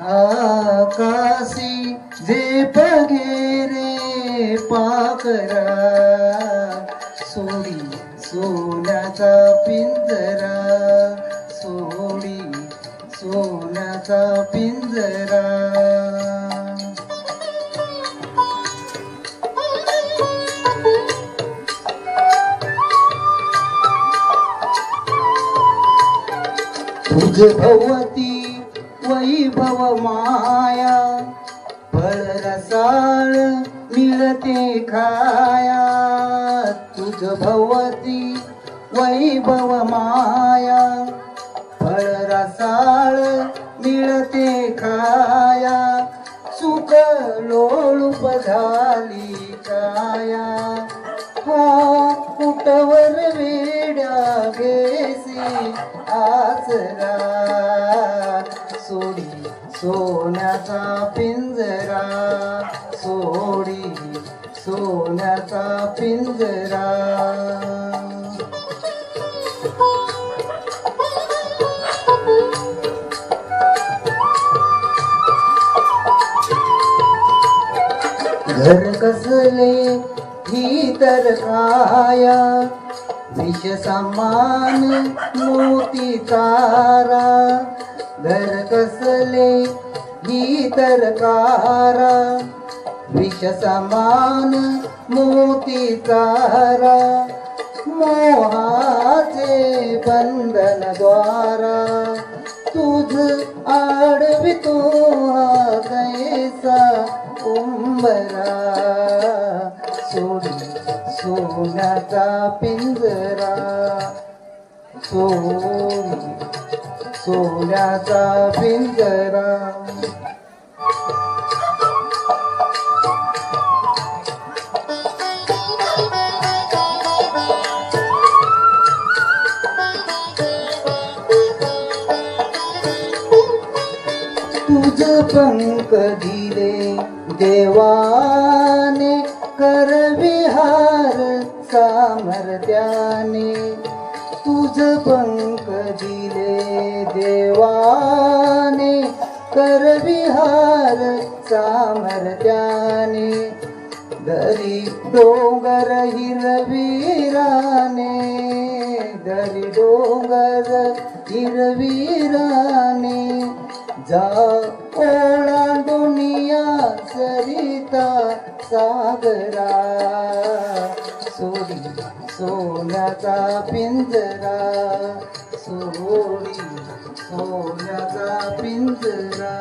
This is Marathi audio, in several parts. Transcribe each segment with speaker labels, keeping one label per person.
Speaker 1: आकाशी जे पाखरा सोडी सोन्याचा पिंजरा सोडी सोन्याचा पिंजरा. तुझ भवती वैभव माया फळ रसाळ मिळते खाया. तुझ भवती वैभव माया फळ रसाळ मिळते खाया. सुख लोळूप झाली काया हा कुटवर वेड्या घेसी आचरा सोन्याचा पिंजरा सोडी सोन्याचा पिंजरा. घर कसले ही तर काया विष समान मोती तारा घर कसले ही कारा विष समान मोती तारा मोहाचे बंधन द्वारा तुझ आडवितो कैसा कुंभरा सोडी सोन्याचा पिंजरा सोडी सोन्याचा पिंजरा तुझ पंख दिले देवाने कर विहार सामर्थ्याने. तुझ पंख दिले देवाने करविहार सामर्थ्याने. दरी डोंगर हिरवीराने दरी डोंगर हिरवीराने. जा ओलांडुनिया सरिता सागरा सोडी सोन्याचा पिंजरा सोडी सोन्याचा पिंजरा.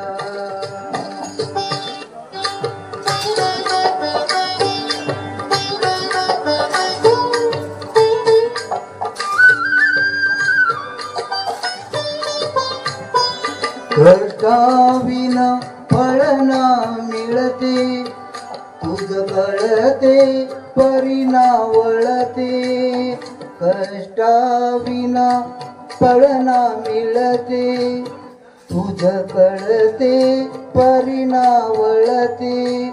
Speaker 1: कष्टाविना फळ ना मिळते. दूध कळते परिणा वळते. कष्टाविना पळना मिळते. तुझ कळते परिणा वळते.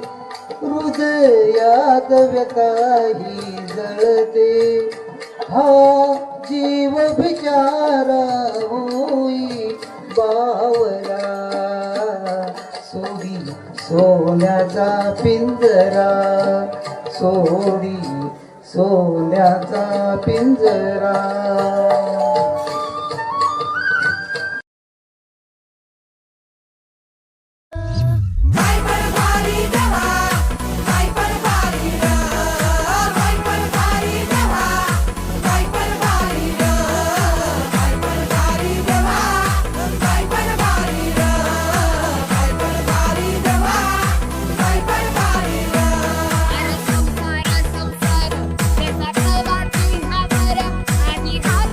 Speaker 1: हृदयात व्यताही जळते. हा जीव बिचारा होई बावरा सोडी सोन्याचा पिंजरा सोडी सोन्याचा पिंजरा.